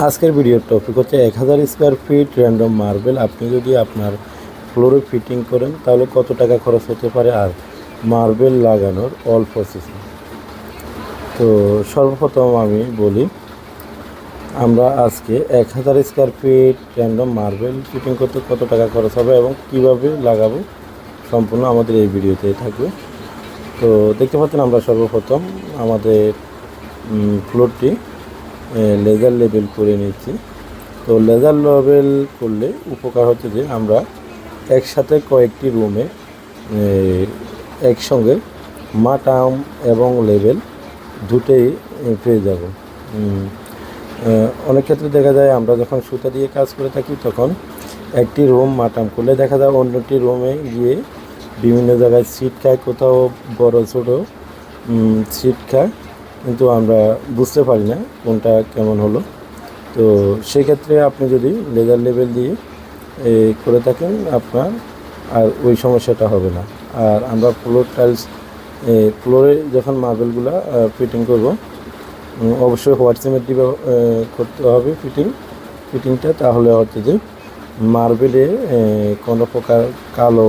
আজকের ভিডিওর টপিক হচ্ছে এক হাজার স্কোয়ার ফিট র্যান্ডম মার্বেল আপনি যদি আপনার ফ্লোরে ফিটিং করেন, তাহলে কত টাকা খরচ হতে পারে? আর মার্বেল লাগানোর অল প্রসেসিং তো সর্বপ্রথম আমি বলি, আমরা আজকে এক হাজার square feet random marble fitting করতে কত টাকা খরচ হবে এবং কীভাবে লাগাবো সম্পূর্ণ আমাদের এই ভিডিওতে থাকবে। তো দেখতে পাচ্ছেন আমরা সর্বপ্রথম আমাদের ফ্লোরটি লেজার লেভেল করে নিচ্ছি তো লেজার লেভেল করলে উপকার হচ্ছে যে আমরা একসাথে কয়েকটি রুমে একসঙ্গে মাটাম এবং লেভেল দুটোই পেয়ে যাব। অনেক ক্ষেত্রে দেখা যায় আমরা যখন সুতা দিয়ে কাজ করে থাকি তখন একটি রুম মাটাম করলে দেখা যায় অন্যটি রুমে গিয়ে বিভিন্ন জায়গায় সিট খায় কোথাও বড় ছোটো সিট খায় কিন্তু আমরা বুঝতে পারি না কোনটা কেমন হলো। তো সেক্ষেত্রে আপনি যদি লেজার লেভেল দিয়ে করে থাকেন আপনার, আর ওই সমস্যাটা হবে না। আর আমরা ফ্লোর টাইলস ফ্লোরে যখন মার্বেলগুলো ফিটিং করব অবশ্যই হোয়াইট সিমেন্ট দিয়ে করতে হবে ফিটিং ফিটিংটা তাহলে হচ্ছে যে মার্বেলে কোনো প্রকার কালো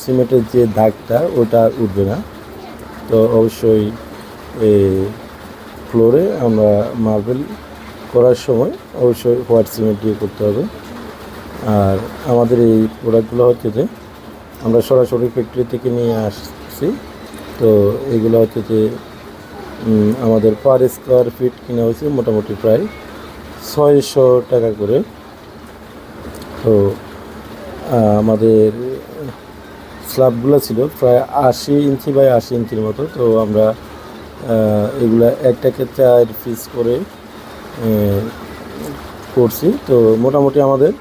সিমেন্টের যে দাগটা, ওটা উঠবে না। তো অবশ্যই ফ্লোরে আমরা মার্বেল করার সময় অবশ্যই হোয়াইট সিমেন্ট দিয়ে করতে হবে। আর আমাদের এই প্রোডাক্টগুলো হচ্ছে যে আমরা সরাসরি ফ্যাক্টরি থেকে নিয়ে আসছি। তো এগুলো হচ্ছে যে আমাদের পার স্কোয়ার ফিট কিনা হয়েছে মোটামুটি প্রায় ছয়শো টাকা করে। তো আমাদের স্ল্যাবগুলো ছিল প্রায় আশি ইঞ্চি বাই আশি ইঞ্চির মতো। তো আমরা এগুলা একটাকে চার পিস করে করছি। তো মোটামুটি আমাদের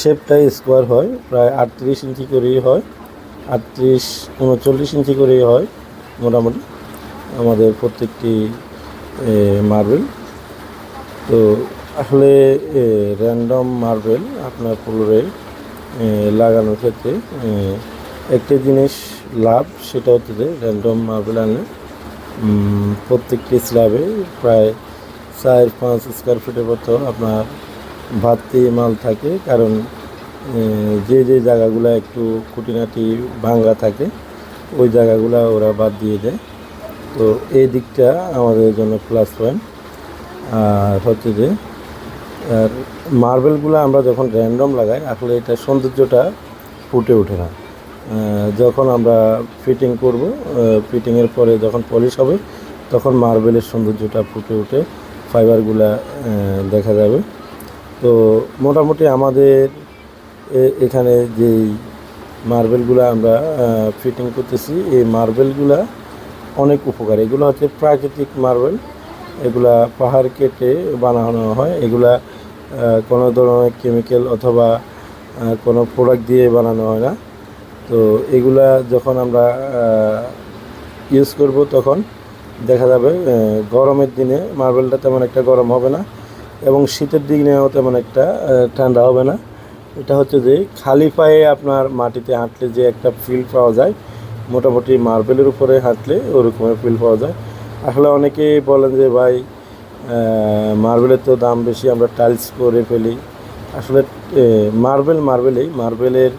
শেপটাই স্কোয়ার হয়, প্রায় আটত্রিশ ইঞ্চি করেই হয়, আটত্রিশ, উনচল্লিশ ইঞ্চি করেই হয় মোটামুটি আমাদের প্রত্যেকটি মার্বেল তো আসলে র্যান্ডম মার্বেল আপনার ফ্লোরে লাগানোর ক্ষেত্রে একটা জিনিস লাভ, সেটা হচ্ছে যে র্যান্ডম মার্বেল আনলে প্রত্যেকটি স্ল্যাবে প্রায় চার, পাঁচ স্কোয়ার ফিটের মতো আপনার ভাতটি মাল থাকে। কারণ যে যে জায়গাগুলো একটু খুঁটিনাটি ভাঙ্গা থাকে, ওই জায়গাগুলো ওরা বাদ দিয়ে দেয়। তো এই দিকটা আমাদের জন্য প্লাস পয়েন্ট আর হচ্ছে যে, আর মার্বেলগুলো আমরা যখন র্যান্ডম লাগাই, আসলে এটা সৌন্দর্যটা ফুটে ওঠে না। যখন আমরা ফিটিং করব ফিটিংয়ের পরে যখন পলিশ হবে, তখন মার্বেলের সৌন্দর্যটা ফুটে উঠে ফাইবারগুলা দেখা যাবে। তো মোটামুটি আমাদের এখানে যেই মার্বেলগুলো আমরা ফিটিং করতেছি, এই মার্বেলগুলা অনেক উপকার। এগুলো হচ্ছে প্রাকৃতিক মার্বেল। এগুলা পাহাড় কেটে বানানো হয়। এগুলা কোনো ধরনের কেমিক্যাল অথবা কোনো প্রোডাক্ট দিয়ে বানানো হয় না। তো এগুলা যখন আমরা ইউজ করব তখন দেখা যাবে গরমের দিনে মার্বেলটা তেমন একটা গরম হবে না এবং শীতের দিনেও তেমন একটা ঠান্ডা হবে না। এটা হচ্ছে যে খালি পায়ে আপনার মাটিতে হাঁটলে যে একটা ফিল পাওয়া যায়, মোটামুটি মার্বেলের উপরে হাঁটলে ওরকমের ফিল পাওয়া যায়। আসলে অনেকেই বলেন যে, ভাই মার্বেলের তো দাম বেশি, আমরা টাইলস করে ফেলি। আসলে মার্বেল মার্বেলেই, মার্বেলের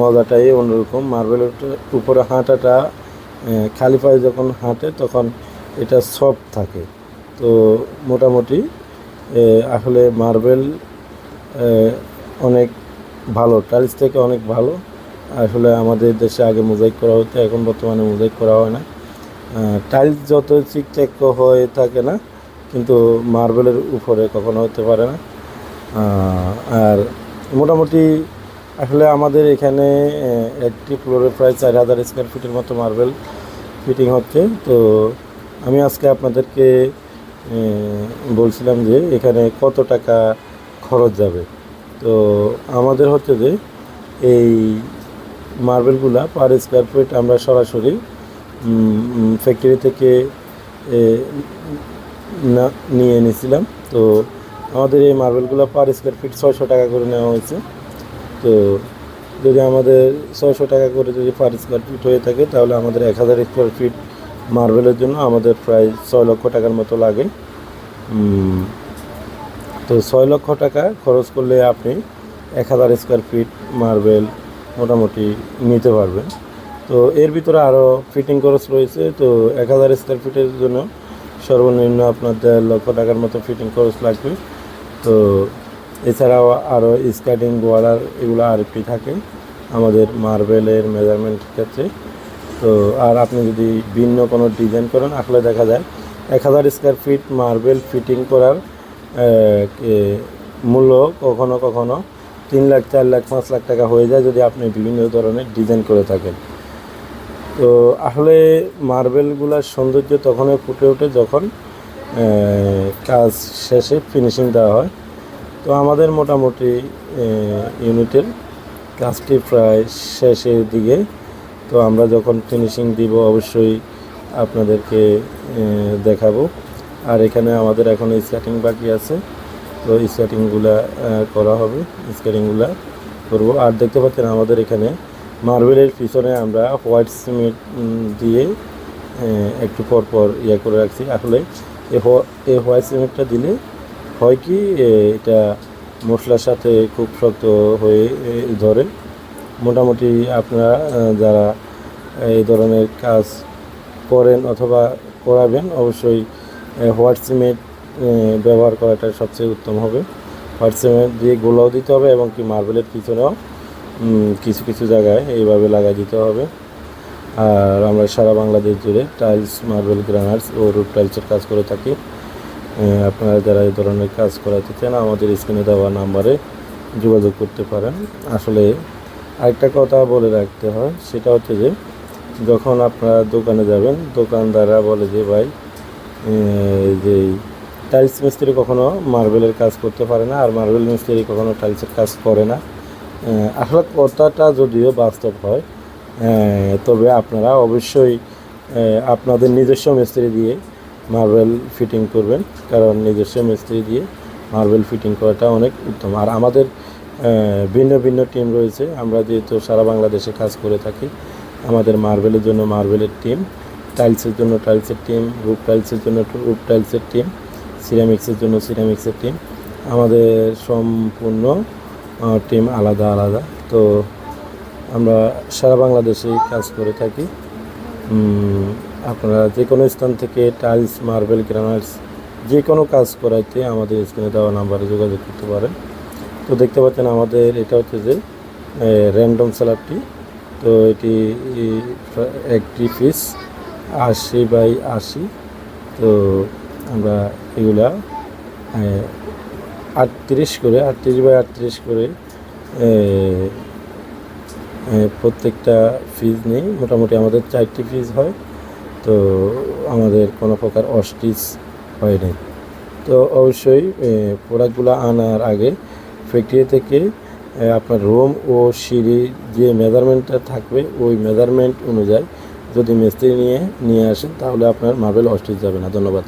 মজাটাই অন্যরকম। মার্বেলের উপরে হাঁটাটা খালি পায়ে যখন হাঁটে তখন এটা সফট থাকে। তো মোটামুটি আসলে মার্বেল অনেক ভালো। টাইলস থেকে অনেক ভালো। আসলে আমাদের দেশে আগে মোজাইক করা হতো, এখন বর্তমানে মোজাইক করা হয় না। টাইলস যত চিকচাক হয়ে থাকে না, কিন্তু মার্বেলের উপরে কখনো হতে পারে না। আর মোটামুটি আসলে আমাদের এখানে একটি ফ্লোরে প্রায় চার হাজার স্কোয়ার ফিটের মতো মার্বেল ফিটিং হচ্ছে। তো আমি আজকে আপনাদেরকে বলছিলাম যে এখানে কত টাকা খরচ যাবে। তো আমাদের হচ্ছে যে এই মার্বেলগুলা পার স্কোয়ার ফিট আমরা সরাসরি ফ্যাক্টরি থেকে না, নিয়ে নিয়েছিলাম তো আমাদের এই মার্বেলগুলো পার স্কোয়ার ফিট ছয়শো টাকা করে নেওয়া হয়েছে। তো যদি আমাদের ছয়শো টাকা করে যদি পার স্কোয়ার ফিট হয়ে থাকে, তাহলে আমাদের এক হাজার স্কোয়ার ফিট মার্বেলের জন্য আমাদের প্রায় ছয় লক্ষ টাকার মতো লাগে। তো ছয় লক্ষ টাকা খরচ করলে আপনি এক হাজার স্কোয়ার ফিট মার্বেল মোটামুটি নিতে পারবেন। তো এর ভিতরে আরও ফিটিং খরচ রয়েছে, তো এক হাজার স্কোয়ার ফিটের জন্য সর্বনিম্ন আপনার দেড় লক্ষ টাকার মতো ফিটিং খরচ লাগবে। তো এছাড়াও আরও স্কার্টিং বর্ডার এগুলো আর আরপি থাকে, আমাদের মার্বেলের মেজারমেন্ট ক্ষেত্রে। তো আর আপনি যদি ভিন্ন কোনো ডিজাইন করেন, আসলে দেখা যায় এক হাজার স্কোয়ার ফিট মার্বেল ফিটিং করার মূল্য কখনো কখনো তিন লাখ, চার লাখ, পাঁচ লাখ টাকা হয়ে যায় যদি আপনি বিভিন্ন ধরনের ডিজাইন করে থাকেন। তো আসলে মার্বেলগুলোর সৌন্দর্য তখনই ফুটে ওঠে যখন কাজ শেষে ফিনিশিং দেওয়া হয়। তো আমাদের মোটামুটি ইউনিটের কাজটি প্রায় শেষের দিকে। তো আমরা যখন ফিনিশিং দিব, অবশ্যই আপনাদেরকে দেখাবো। আর এখানে আমাদের এখন স্কেটিং বাকি আছে। তো স্কার্টিংগুলা করা হবে। স্কার্টিংগুলা করব। আর দেখতে পাচ্ছেন আমাদের এখানে মার্বেলের পিছনে আমরা হোয়াইট সিমেন্ট দিয়ে একটু পর পর ইয়ে করে রাখছি। আসলে এই হোয়াইট সিমেন্টটা দিলে হয় কি এটা মশলার সাথে খুব শক্ত হয়ে ধরে মোটামুটি আপনারা যারা এই ধরনের কাজ করেন অথবা করাবেন, অবশ্যই হোয়াইট সিমেন্ট ব্যবহার করাটা সবচেয়ে উত্তম হবে। হোয়াইট সিমেন্ট দিয়ে গোলাও দিতে হবে এবং কি মার্বেলের পিছনেও কিছু কিছু জায়গায় এইভাবে লাগাই দিতে হবে। আর আমরা সারা বাংলাদেশ জুড়ে টাইলস, মার্বেল গ্রানার্স ও রুট টাইলসের কাজ করে থাকি। আপনারা যারা এই ধরনের কাজ করাতে চান, আমাদের স্ক্রিনে দেওয়া নাম্বারে যোগাযোগ করতে পারেন। আসলে আরেকটা কথা বলে রাখতে হয়, সেটা হচ্ছে যে, যখন আপনারা দোকানে যাবেন, দোকানদাররা বলে যে, ভাই যে টাইলস মিস্ত্রি কখনো মার্বেলের কাজ করতে পারে না, আর মার্বেল মিস্ত্রি কখনো টাইলসের কাজ করে না। আসলে কথাটা যদিও বাস্তব হয় তবে আপনারা অবশ্যই আপনাদের নিজস্ব মিস্ত্রি দিয়ে মার্বেল ফিটিং করবেন, কারণ নিজস্ব মিস্ত্রি দিয়ে মার্বেল ফিটিং করাটা অনেক উত্তম। আর আমাদের ভিন্ন ভিন্ন টিম রয়েছে। আমরা যেহেতু সারা বাংলাদেশে কাজ করে থাকি, আমাদের মার্বেলের জন্য মার্বেলের টিম টাইলসের জন্য টাইলসের টিম রুপ টাইলসের জন্য রুপ টাইলসের টিম সিরামিক্সের জন্য সিরামিক্সের টিম আমাদের সম্পূর্ণ টিম আলাদা আলাদা। তো আমরা সারা বাংলাদেশে কাজ করে থাকি। আপনারা যে কোনো স্থান থেকে টাইলস, মার্বেল, গ্রানাইটস যে কোনো কাজ করাইতে আমাদের স্ক্রিনে দেওয়া নাম্বারে যোগাযোগ করতে পারেন। তো দেখতে পাচ্ছেন আমাদের এটা হচ্ছে যে র্যান্ডম স্যালাডটি তো এটি একটি পিস আশি বাই আশি। তো আমরা এগুলা আটত্রিশ করে, আটত্রিশ বাই আটত্রিশ করে প্রত্যেকটা ফিজ নেই মোটামুটি আমাদের চারটি ফিজ হয়। তো আমাদের কোনো প্রকার অস্টিচ হয়নি। তো অবশ্যই প্রোডাক্টগুলো আনার আগে ফ্যাক্টরি থেকে আপনার রোম ও সিঁড়ি যে মেজারমেন্টটা থাকবে, ওই মেজারমেন্ট অনুযায়ী যদি মিস্ত্রি নিয়ে নিয়ে আসেন, তাহলে আপনার মার্বেল অস্টিচ যাবে না। ধন্যবাদ।